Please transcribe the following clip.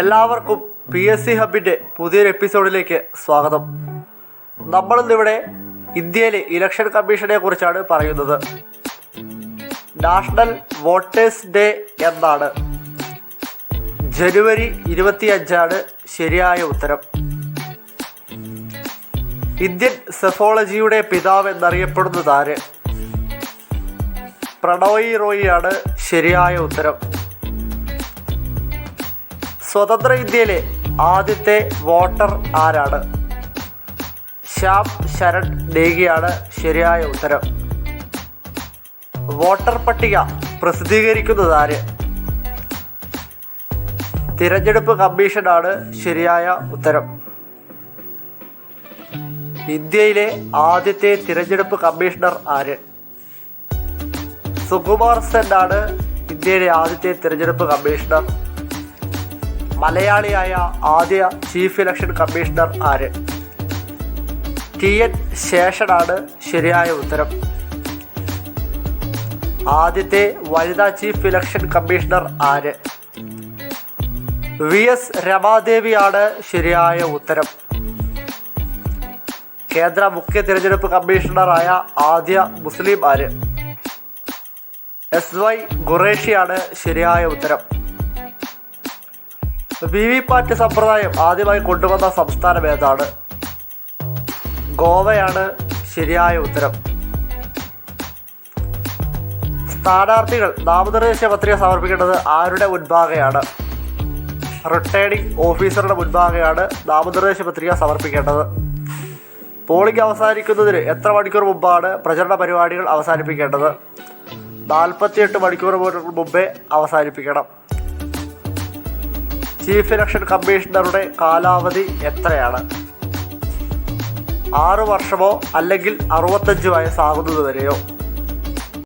എല്ലാവർക്കും P S C ഹബിന്റെ പുതിയൊരു എപ്പിസോഡിലേക്ക് സ്വാഗതം. നമ്മളിന്നിവിടെ ഇന്ത്യയിലെ ഇലക്ഷൻ കമ്മീഷനെ കുറിച്ചാണ് പറയുന്നത്. നാഷണൽ വോട്ടേഴ്സ് ഡേ എന്നാണ്. ജനുവരി ഇരുപത്തിയഞ്ചാണ് ശരിയായ ഉത്തരം. ഇന്ത്യൻ സെഫോളജിയുടെ പിതാവ് എന്നറിയപ്പെടുന്നത് ആര്? പ്രണോയി റോയിയാണ് ശരിയായ ഉത്തരം. സ്വതന്ത്ര ഇന്ത്യയിലെ ആദ്യത്തെ വോട്ടർ ആരാണ്? ശ്യാം ശരൺ നേഗിയാണ് ശരിയായ ഉത്തരം. വോട്ടർ പട്ടിക പ്രസിദ്ധീകരിക്കുന്നത് ആര്? തിരഞ്ഞെടുപ്പ് കമ്മീഷനാണ് ശരിയായ ഉത്തരം. ഇന്ത്യയിലെ ആദ്യത്തെ തിരഞ്ഞെടുപ്പ് കമ്മീഷണർ ആര്? സുകുമാർ സെൻ ആണ് ഇന്ത്യയിലെ ആദ്യത്തെ തിരഞ്ഞെടുപ്പ് കമ്മീഷണർ. മലയാളിയായ ആദ്യ ചീഫ് ഇലക്ഷൻ കമ്മീഷണർ ആര്? ടി എൻ ശേഷനാണ് ശരിയായ ഉത്തരം. ആദ്യത്തെ വനിതാ ചീഫ് ഇലക്ഷൻ കമ്മീഷണർ ആര്? വി എസ് രമാദേവിയാണ് ശരിയായ ഉത്തരം. കേന്ദ്ര മുഖ്യ തിരഞ്ഞെടുപ്പ് കമ്മീഷണറായ ആദ്യ മുസ്ലിം ആര്? എസ് വൈ ഖുറേഷിയാണ് ശരിയായ ഉത്തരം. വി വി പാറ്റ് സമ്പ്രദായം ആദ്യമായി കൊണ്ടുവന്ന സംസ്ഥാനം ഏതാണ്? ഗോവയാണ് ശരിയായ ഉത്തരം. സ്ഥാനാർത്ഥികൾ നാമനിർദ്ദേശ പത്രിക സമർപ്പിക്കേണ്ടത് ആരുടെ മുൻപാകെയാണ്? റിട്ടേണിംഗ് ഓഫീസറുടെ മുൻപാകെയാണ് നാമനിർദ്ദേശ പത്രിക സമർപ്പിക്കേണ്ടത്. പോളിംഗ് അവസാനിക്കുന്നതിന് എത്ര മണിക്കൂർ മുമ്പാണ് പ്രചരണ പരിപാടികൾ അവസാനിപ്പിക്കേണ്ടത്? നാൽപ്പത്തിയെട്ട് മണിക്കൂർ മുമ്പേ അവസാനിപ്പിക്കണം. ചീഫ് ഇലക്ഷൻ കമ്മീഷണറുടെ കാലാവധി എത്രയാണ്? ആറു വർഷമോ അല്ലെങ്കിൽ അറുപത്തഞ്ച് വയസ്സാകുന്നത് വരെയോ?